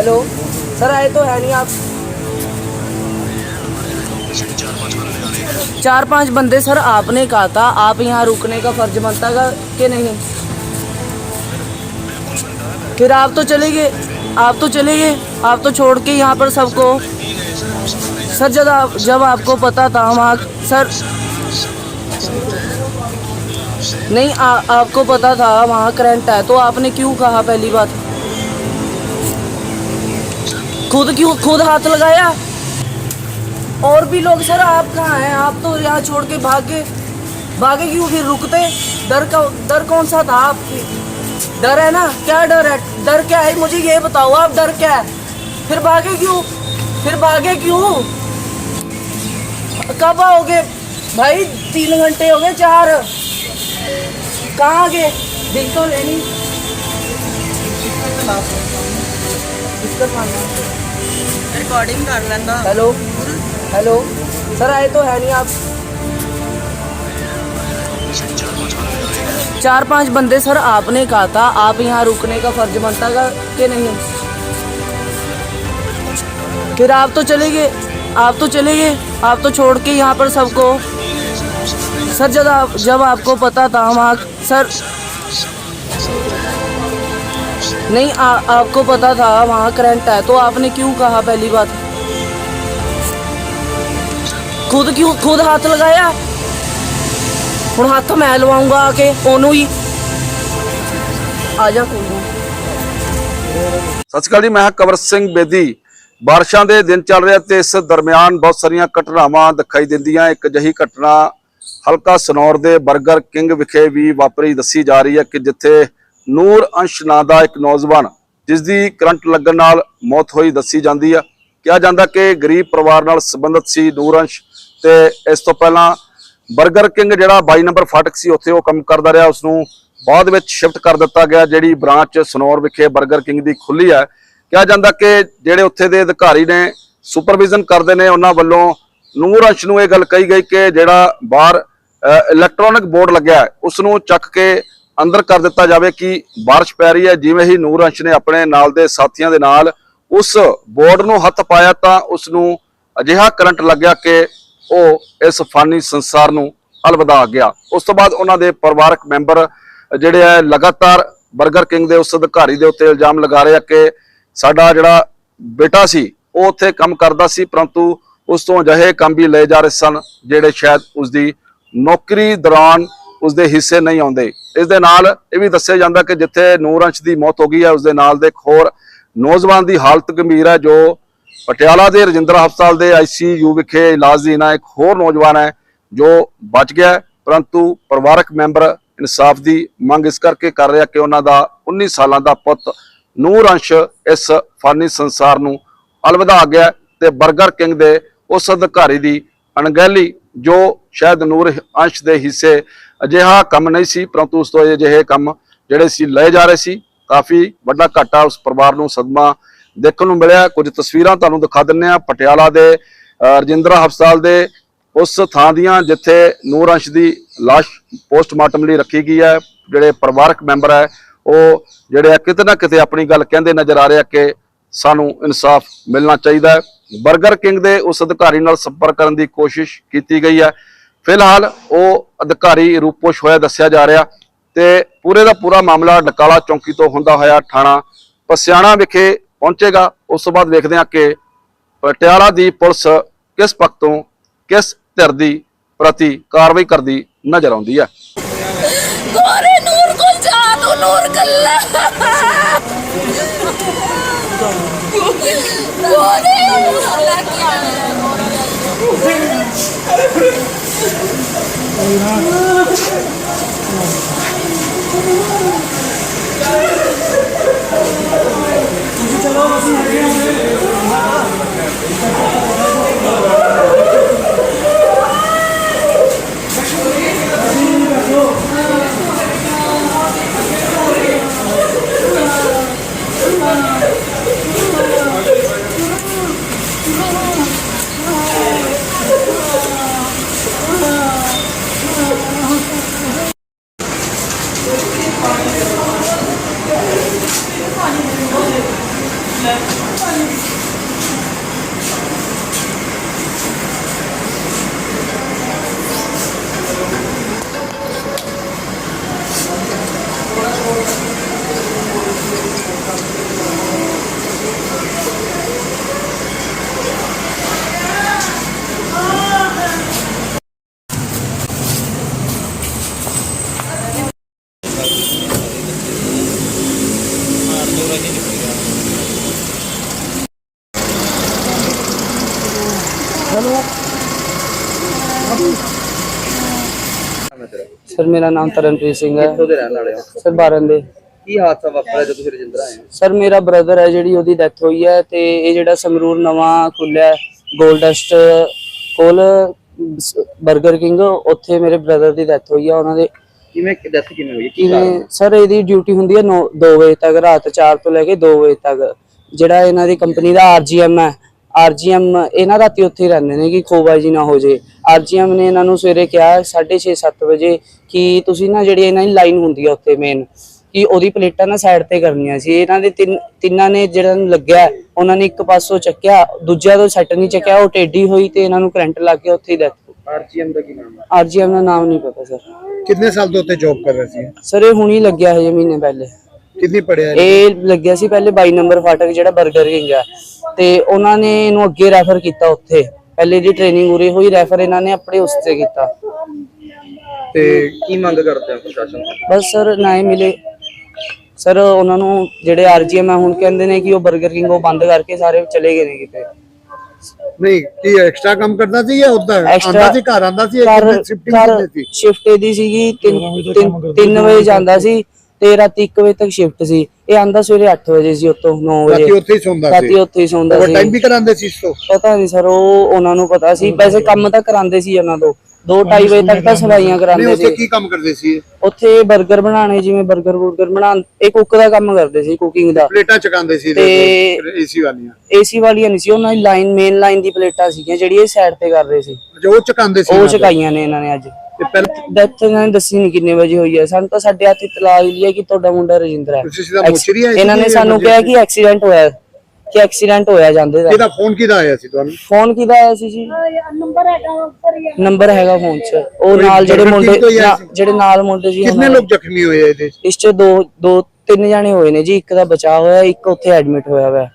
Hello sir आए तो है नहीं आप। चार पाँच बंदे सर आपने कहा था आप यहाँ रुकने का फ़र्ज़ बनता का कि नहीं? फिर आप तो चले गए आप तो चले गए आप तो छोड़ के यहाँ पर सबको। सर जब आप जब आपको पता था वहाँ सर नहीं आ, आपको पता था वहाँ करंट है तो आपने क्यों कहा पहली बात? खुद क्यों खुद हाथ लगाया? और भी लोग, सर, आप कहाँ हैं? आप तो यहाँ छोड़ के भागे। भागे क्यों? फिर रुकते। डर का डर कौन सा था आप डर है ना? क्या डर है? डर क्या है? मुझे ये बताओ, आप डर क्या है? फिर भागे क्यों? फिर भागे क्यों? कब आओगे? भाई, तीन घंटे हो गए, चार। कहाँ गए? दिख तो लेनी रिकॉर्डिंग कर लेना। हेलो हेलो सर आए तो है नहीं आप। चार पाँच बंदे सर आपने कहा था, आप यहाँ रुकने का फ़र्ज़ बनता का कि नहीं? फिर आप तो चले गए, आप तो चले गए, आप तो छोड़ के यहाँ पर सबको। सर जब आप जब आपको पता था वहाँ सर नहीं आ, आपको पता था वहाँ करंट है तो आपने क्यों कहा पहली बात ਖੁਦ ਕਿਉਂ ਖੁਦ ਹੱਥ ਲਗਾਇਆ? ਹੁਣ ਹੱਥ ਮੈਂ ਲਵਾਉਂਗਾ ਆ ਕੇ ਉਹਨੂੰ ਹੀ। ਆ ਜਾ ਕੋਈ ਸਤਿ ਸ਼੍ਰੀ ਅਕਾਲ ਜੀ ਮੈਂ ਹਾਂ ਕਵਰ ਸਿੰਘ ਬੇਦੀ। ਬਾਰਿਸ਼ਾਂ ਦੇ ਦਿਨ ਚੱਲ ਰਿਹਾ ਤੇ ਇਸ ਦਰਮਿਆਨ ਬਹੁਤ ਸਾਰੀਆਂ ਘਟਨਾਵਾਂ ਦਿਖਾਈ ਦਿੰਦੀਆਂ। ਇੱਕ ਜਹੀ ਘਟਨਾ ਹਲਕਾ ਸਨੌਰ ਦੇ 버ਗਰ ਕਿੰਗ ਵਿਖੇ ਵੀ ਵਾਪਰੀ ਦੱਸੀ ਜਾ ਰਹੀ ਹੈ ਕਿ ਜਿੱਥੇ ਨੂਰ ਅੰਸ਼ ਨਾਂ ਦਾ ਇੱਕ ਨੌਜਵਾਨ ਜਿਸ ਦੀ ਕਰੰਟ ਲੱਗਣ ਨਾਲ ਮੌਤ ਹੋਈ ਦੱਸੀ ਜਾਂਦੀ ਆ। ਕਿਹਾ ਜਾਂਦਾ ਕਿ ਗਰੀਬ ਪਰਿਵਾਰ ਨਾਲ ਸੰਬੰਧਿਤ ਸੀ ਨੂਰ ਅੰਸ਼ ਤੇ ਇਸ ਤੋਂ ਪਹਿਲਾਂ 버ਗਰ ਕਿੰਗ ਜਿਹੜਾ 22 ਨੰਬਰ ਫਾਟਕ ਸੀ, ਉੱਥੇ ਉਹ ਕੰਮ ਕਰਦਾ ਰਿਹਾ। ਉਸ ਨੂੰ ਬਾਅਦ ਵਿੱਚ ਸ਼ਿਫਟ ਕਰ ਦਿੱਤਾ ਗਿਆ, ਜਿਹੜੀ ਬ੍ਰਾਂਚ ਸਨੌਰ ਵਿਖੇ 버ਗਰ ਕਿੰਗ ਦੀ ਖੁੱਲੀ ਹੈ ਕਿਹਾ ਜਾਂਦਾ ਕਿ ਜਿਹੜੇ ਉੱਥੇ ਦੇ ਅਧਿਕਾਰੀ ਨੇ ਸੁਪਰਵਿਜ਼ਨ ਕਰਦੇ ਨੇ, ਉਹਨਾਂ ਵੱਲੋਂ ਨੂਰ ਅੰਸ਼ ਨੂੰ ਇਹ ਗੱਲ ਕਹੀ ਗਈ ਕਿ ਜਿਹੜਾ ਬਾਹਰ ਇਲੈਕਟ੍ਰੋਨਿਕ ਬੋਰਡ ਲੱਗਿਆ ਹੈ ਉਸ ਨੂੰ ਚੱਕ ਕੇ ਅੰਦਰ ਕਰ ਦਿੱਤਾ ਜਾਵੇ ਕਿ ਬਾਰਿਸ਼ ਪੈ ਰਹੀ ਹੈ। ਜਿਵੇਂ ਹੀ ਨੂਰ ਅੰਸ਼ ਨੇ ਆਪਣੇ ਨਾਲ ਦੇ ਸਾਥੀਆਂ ਦੇ ਨਾਲ ਉਸ ਬੋਰਡ ਨੂੰ ਹੱਥ ਪਾਇਆ ਤਾਂ ਉਸ ਨੂੰ ਅਜਿਹਾ ਕਰੰਟ ਲੱਗਿਆ ਕਿ ਉਹ ਇਸ ਫਾਨੀ ਸੰਸਾਰ ਨੂੰ ਅਲਵਿਦਾ ਗਿਆ। ਉਸ ਤੋਂ ਬਾਅਦ ਉਹਨਾਂ ਦੇ ਪਰਿਵਾਰਕ ਮੈਂਬਰ ਜਿਹੜੇ ਆ, ਲਗਾਤਾਰ 버ਗਰ ਕਿੰਗ ਦੇ ਉਸ ਅਧਿਕਾਰੀ ਦੇ ਉੱਤੇ ਇਲਜ਼ਾਮ ਲਗਾ ਰਹੇ ਆ ਕਿ ਸਾਡਾ ਜਿਹੜਾ ਬੇਟਾ ਸੀ, ਉਹ ਉੱਥੇ ਕੰਮ ਕਰਦਾ ਸੀ, ਪਰੰਤੂ ਉਸ ਤੋਂ ਅਜਿਹੇ ਕੰਮ ਵੀ ਲਏ ਜਾ ਰਹੇ ਸਨ, ਜਿਹੜੇ ਸ਼ਾਇਦ ਉਸ ਦੀ ਨੌਕਰੀ ਦੌਰਾਨ ਉਸ ਦੇ ਹਿੱਸੇ ਨਹੀਂ ਆਉਂਦੇ। ਇਸ ਦੇ ਨਾਲ ਇਹ ਵੀ ਦੱਸਿਆ ਜਾਂਦਾ ਕਿ ਜਿੱਥੇ ਨੂਰ ਅੰਸ਼ ਦੀ ਮੌਤ ਹੋ ਗਈ ਹੈ ਉਸ ਦੇ ਨਾਲ ਦੇ ਇੱਕ ਹੋਰ ਨੌਜਵਾਨ ਦੀ ਹਾਲਤ ਗੰਭੀਰ ਹੈ, ਜੋ ਪਟਿਆਲਾ ਦੇ ਰਜਿੰਦਰਾ ਹਸਪਤਾਲ ਦੇ ਆਈਸੀਯੂ ਵਿਖੇ ਇਲਾਜ ਦੀ ਨਾ ਇੱਕ ਹੋਰ ਨੌਜਵਾਨ ਹੈ, ਜੋ ਬਚ ਗਿਆ ਪਰੰਤੂ ਪਰਿਵਾਰਕ ਮੈਂਬਰ ਇਨਸਾਫ ਦੀ ਮੰਗ ਇਸ ਕਰਕੇ ਕਰ ਰਿਹਾ ਕਿ ਉਹਨਾਂ ਦਾ 19 ਸਾਲਾਂ ਦਾ ਪੁੱਤ ਨੂਰ ਅੰਸ਼ ਇਸ ਫਾਨੀ ਸੰਸਾਰ ਨੂੰ ਅਲਵਿਦਾ ਗਿਆ ਤੇ 버ਗਰ ਕਿੰਗ ਦੇ ਉਸ ਅਧਿਕਾਰੀ ਦੀ ਅਣਗਹਿਲੀ, ਜੋ ਸ਼ਾਇਦ ਨੂਰ ਅੰਸ਼ ਦੇ ਹਿੱਸੇ ਅਜਿਹਾ ਕੰਮ ਨਹੀਂ ਸੀ, ਪਰੰਤੂ ਉਸ ਤੋਂ ਅਜਿਹੇ ਕੰਮ ਜਿਹੜੇ ਸੀ ਲਏ ਜਾ ਰਹੇ ਸੀ। ਕਾਫੀ ਵੱਡਾ ਘਾਟਾ ਉਸ ਪਰਿਵਾਰ ਨੂੰ ਸਦਮਾ ਦੇਖਣ ਨੂੰ ਮਿਲਿਆ। ਕੁਝ ਤਸਵੀਰਾਂ ਤੁਹਾਨੂੰ ਦਿਖਾ ਦਿੰਨੇ ਆ ਪਟਿਆਲਾ ਦੇ ਰਜਿੰਦਰਾ ਹਸਪਤਾਲ ਦੇ ਉਸ ਥਾਂ ਦੀਆਂ ਜਿੱਥੇ ਨੂਰ ਅੰਸ਼ ਦੀ ਲਾਸ਼ ਪੋਸਟਮਾਰਟਮ ਲਈ ਰੱਖੀ ਗਈ ਹੈ। ਜਿਹੜੇ ਪਰਿਵਾਰਕ ਮੈਂਬਰ ਹੈ, ਉਹ ਜਿਹੜੇ ਆ ਕਿਤੇ ਨਾ ਕਿਤੇ ਆਪਣੀ ਗੱਲ ਕਹਿੰਦੇ ਨਜ਼ਰ ਆ ਰਿਹਾ ਕਿ ਸਾਨੂੰ ਇਨਸਾਫ ਮਿਲਣਾ ਚਾਹੀਦਾ ਹੈ। 버ਗਰ ਕਿੰਗ ਦੇ ਉਸ ਅਧਿਕਾਰੀ ਨਾਲ ਸੰਪਰਕ ਕਰਨ ਦੀ ਕੋਸ਼ਿਸ਼ ਕੀਤੀ ਗਈ ਹੈ। ਫਿਲਹਾਲ ਉਹ ਅਧਿਕਾਰੀ ਰੂਪੋਸ਼ ਹੋਇਆ ਦੱਸਿਆ ਜਾ ਰਿਹਾ ਤੇ ਪੂਰੇ ਦਾ ਪੂਰਾ ਮਾਮਲਾ ਡਕਾਲਾ ਚੌਂਕੀ ਤੋਂ ਹੁੰਦਾ ਹੋਇਆ ਥਾਣਾ ਪਸਿਆਣਾ ਵਿਖੇ ਪਹੁੰਚੇਗਾ। ਉਸ ਤੋਂ ਬਾਅਦ ਵੇਖਦੇ ਹਾਂ ਕਿ ਪਟਿਆਲਾ ਦੀ ਪੁਲਿਸ ਕਿਸ ਪੱਖ ਤੋਂ ਕਿਸ ਧਿਰ ਦੀ ਪ੍ਰਤੀ ਕਾਰਵਾਈ ਕਰਦੀ ਨਜ਼ਰ ਆਉਂਦੀ ਹੈ। ਗੋਰੇ ਨੂਰ ਕੋਲ ਜਾ ਨੂਰ ਗੱਲਾ ਗੋਰੇ ਅੱਲਾ ਕੀ Ay, Yes. ਸਰ ਮੇਰਾ ਨਾਮ ਤਰਨਪ੍ਰੀਤ ਸਿੰਘ ਹੈ। ਕਿੱਥੋਂ ਦੇ ਰਹਿਣ ਵਾਲੇ ਹੋ? ਸਰ ਬਾਰਨ ਦੇ ਕੀ ਹਾਦਸਾ ਵਾਪਰਿਆ ਜਦੋਂ ਤੁਸੀਂ ਰਜਿੰਦਰਾ ਆਏ ਸਰ ਮੇਰਾ ਬ੍ਰਦਰ ਹੈ ਜਿਹੜੀ ਉਹਦੀ ਡੈਥ ਹੋਈ ਹੈ ਤੇ ਇਹ ਜਿਹੜਾ ਸੰਗਰੂਰ ਨਵਾਂ ਖੁੱਲਿਆ ਗੋਲਡਸਟ ਕੋਲ 버ਗਰ ਕਿੰਗ ਉੱਥੇ ਮੇਰੇ ਬ੍ਰਦਰ ਦੀ ਡੈਥ ਹੋਈ ਹੈ ਉਹਨਾਂ ਦੇ ਕਿਵੇਂ ਡੈਥ ਕਿਵੇਂ ਹੋਈ? ਕੀ ਕਾਰਨ? ਸਰ ਇਹਦੀ ਡਿਊਟੀ ਹੁੰਦੀ ਹੈ 2 ਵਜੇ ਤੱਕ ਰਾਤ 4 ਤੋਂ ਲੈ ਕੇ 2 ਵਜੇ ਤੱਕ। ਜਿਹੜਾ ਇਹਨਾਂ ਦੀ ਕੰਪਨੀ ਦਾ ਆਰਜੀਐਮ ਹੈ ਆਰਜੀਐਮ ਇਹਨਾਂ ਰਾਤੀ ਉੱਥੇ ਹੀ ਰਹਿੰਦੇ ਨੇ ਕਿ ਖੋਬਾਜੀ ਨਾ ਹੋ ਜੇ। ਆਰਜੀਐਮ ਨੇ ਇਹਨਾਂ ਨੂੰ ਸਵੇਰੇ ਕਿਹਾ 6:30 7 ਵਜੇ ਕਿ ਤੁਸੀਂ ਨਾ ਜਿਹੜੀ ਇਹਨਾਂ ਦੀ ਲਾਈਨ ਹੁੰਦੀ ਹੈ ਉੱਥੇ ਮੇਨ ਕਿ ਉਹਦੀ ਪਲੇਟਾਂ ਨਾ ਸਾਈਡ ਤੇ ਕਰਨੀਆਂ ਸੀ। ਇਹਨਾਂ ਦੇ ਤਿੰਨ ਤਿੰਨਾਂ ਨੇ ਜਿਹੜਾ ਨੂੰ ਲੱਗਿਆ ਉਹਨਾਂ ਨੇ ਇੱਕ ਪਾਸੋਂ ਚੱਕਿਆ ਦੂਜਾ ਤੋਂ ਸੈੱਟ ਨਹੀਂ ਚੱਕਿਆ ਉਹ ਟੇਢੀ ਹੋਈ ਤੇ ਇਹਨਾਂ ਨੂੰ ਕਰੰਟ ਲੱਗ ਗਿਆ ਉੱਥੇ ਹੀ ਡੈਥ ਆਰਜੀਐਮ ਦਾ ਕੀ ਨਾਮ ਹੈ ਆਰਜੀਐਮ ਦਾ ਨਾਮ ਨਹੀਂ ਪਤਾ ਸਰ। ਕਿੰਨੇ ਸਾਲ ਤੋਂ ਉੱਤੇ ਜੌਬ ਕਰ ਰਹੇ ਸੀ? ਸਰ ਇਹ ਹੁਣੀ ਲੱਗਿਆ ਹਜੇ ਮਹੀਨੇ ਪਹਿਲੇ। ਕਿੰਨੀ ਪੜਿਆ ਇਹ ਲੱਗਿਆ ਸੀ ਪਹਿਲੇ 22 ਨੰਬਰ ਫਾਟਕ ਜਿਹੜਾ 버ਗਰ ਕਿੰਗ ਆ। ਤੇ ਉਹਨਾਂ ਨੇ ਇਹਨੂੰ ਅੱਗੇ ਰੈਫਰ ਕੀਤਾ ਉੱਥੇ। ਪਹਿਲੇ ਦੀ ਟ੍ਰੇਨਿੰਗ ਉਰੇ ਹੋਈ ਰੈਫਰ ਇਹਨਾਂ ਨੇ ਆਪਣੇ ਉਸ ਤੇ ਕੀਤਾ। ਤੇ ਕੀ ਮੰਗ ਕਰਦੇ ਹੋ ਪ੍ਰਸ਼ਾਸਨ ਬਸ ਸਰ ਨਾ ਹੀ ਮਿਲੇ। ਸਰ ਉਹਨਾਂ ਨੂੰ ਜਿਹੜੇ ਆਰਜੀਐਮ ਆ ਹੁਣ ਕਹਿੰਦੇ ਨੇ ਕਿ ਉਹ 버ਗਰ ਕਿੰਗ ਉਹ ਬੰਦ ਕਰਕੇ ਸਾਰੇ ਚਲੇ ਗਏ ਨੇ ਕਿਤੇ। ਨਹੀਂ ਕੀ ਐਕਸਟਰਾ ਕੰਮ ਕਰਦਾ ਸੀ ਜਾਂ ਉਦਾਂ? ਆਂਦਾ ਸੀ ਘਰ ਆਂਦਾ ਸੀ ਜਾਂ ਸ਼ਿਫਟਿੰਗ ਕਿੰਨੇ ਸੀ? ਸ਼ਿਫਟ ਇਹਦੀ ਸੀਗੀ 3 ਵਜੇ ਜਾਂਦਾ ਸੀ। ਤੇ ਰਾਤੀ 1 ਵਜੇ ਤੱਕ ਸ਼ਿਫਟ ਸੀ। ਇਹ ਆਂਦਾ ਸਵੇਰੇ 8 ਵਜੇ ਸੀ ਉੱਤੋਂ 9 ਵਜੇ। ਰਾਤੀ ਉੱਥੇ ਹੀ ਸੌਂਦਾ ਰਾਤੀ ਸੀ ਉੱਥੇ ਹੀ ਸੌਂਦਾ ਉਹ ਸੀ। ਟਾਈਮ ਵੀ ਕਰਾਉਂਦੇ ਸੀ ਇਸ ਤੋਂ? ਪਤਾ ਨਹੀਂ ਸਰ ਉਹ ਉਹਨਾਂ ਨੂੰ ਪਤਾ ਸੀ। ਵੈਸੇ ਕੰਮ ਤਾਂ ਕਰਾਉਂਦੇ ਸੀ ਉਹਨਾਂ ਤੋਂ। 2:30 ਵਜੇ ਤੱਕ ਤਾਂ ਸਫਾਈਆਂ ਨਹੀਂ ਕਰਾਉਂਦੇ ਉੱਥੇ ਸੀ। ਕੀ ਕੰਮ ਕਰਦੇ ਸੀ? ਉੱਥੇ 버ਗਰ ਬਣਾਉਣੇ ਜਿਵੇਂ 버ਗਰ ਬੁਰਗਰ ਬਣਾਉਣ ਇਹ ਕੁੱਕ ਦਾ ਕੰਮ ਕਰਦੇ ਸੀ ਕੁਕਿੰਗ ਦਾ। ਪਲੇਟਾਂ ਚਕਾਉਂਦੇ ਸੀ ਤੇ- ਏਸੀ ਵਾਲੀਆਂ। ਏਸੀ ਵਾਲੀਆਂ ਨਹੀਂ ਸੀ ਉਹਨਾਂ ਦੀ ਲਾਈਨ ਮੇਨ ਲਾਈਨ ਦੀ ਪਲੇਟਾਂ ਸੀਗੀਆਂ ਜਿਹੜੀ ਇਹ ਸਾਈਡ ਤੇ ਕਰ ਰਹੇ ਸੀ। ਜੋ ਉਹ ਚਕਾਉਂਦੇ ਸੀ ਉਹ। ਚਕਾਈਆਂ ਨੇ ਇਹਨਾਂ ਨੇ ਅੱਜ। ਤੇ ਪਹਿਲਾਂ ਡੈਥ ਇਹਨਾਂ ਨੇ ਦੱਸੀ ਨਹੀਂ ਕਿੰਨੇ ਵਜੇ ਹੋਈ ਹੈ। ਸਾਨੂੰ ਤਾਂ ਸਾਡੇ ਹੱਥ ਇਤਲਾਹ ਮਿਲੀ ਹੈ ਕਿ ਤੁਹਾਡਾ ਮੁੰਡਾ ਰਜਿੰਦਰ ਹੈ। ਤੁਸੀਂ ਸਿੱਧਾ ਮੁਚਰੀ ਆਏ ਸੀ ਇਹਨਾਂ ਨੇ ਕਿ ਸਾਨੂੰ ਕਿਹਾ ਕਿ ਐਕਸੀਡੈਂਟ ਹੋਇਆ ਹੈ, ਕਿ ਐਕਸੀਡੈਂਟ ਹੋਇਆ ਜਾਂਦੇ ਦਾ। ਇਹਦਾ ਫੋਨ ਕਿਹਦਾ ਆਇਆ ਸੀ ਤੁਹਾਨੂੰ? ਫੋਨ ਕਿਹਦਾ ਆਇਆ ਸੀ ਜੀ? ਨੰਬਰ ਹੈਗਾ ਫੋਨ 'ਚ। ਉਹ ਨਾਲ ਜਿਹੜੇ burger ਮੁੰਡੇ ਹੀ ਆਇਆ ਨਾ- ਸੀ? ਜਿਹੜੇ ਨਾਲ ਮੁੰਡੇ ਸੀ ਕਿੰਨੇ ਉਹਨਾਂ ਲੋਕ ਜ਼ਖਮੀ ਹੋਏ ਆ ਇਹਦੇ 'ਚ? ਇਸ 'ਚ ਦੋ ਦੋ ਤਿੰਨ ਜਾਣੇ ਹੋਏ ਨੇ ਜੀ ਇੱਕ ਦਾ ਬਚਾਅ ਹੋਇਆ ਇੱਕ ਉੱਥੇ ਐਡਮਿਟ ਹੋਇਆ ਹੋਇਆ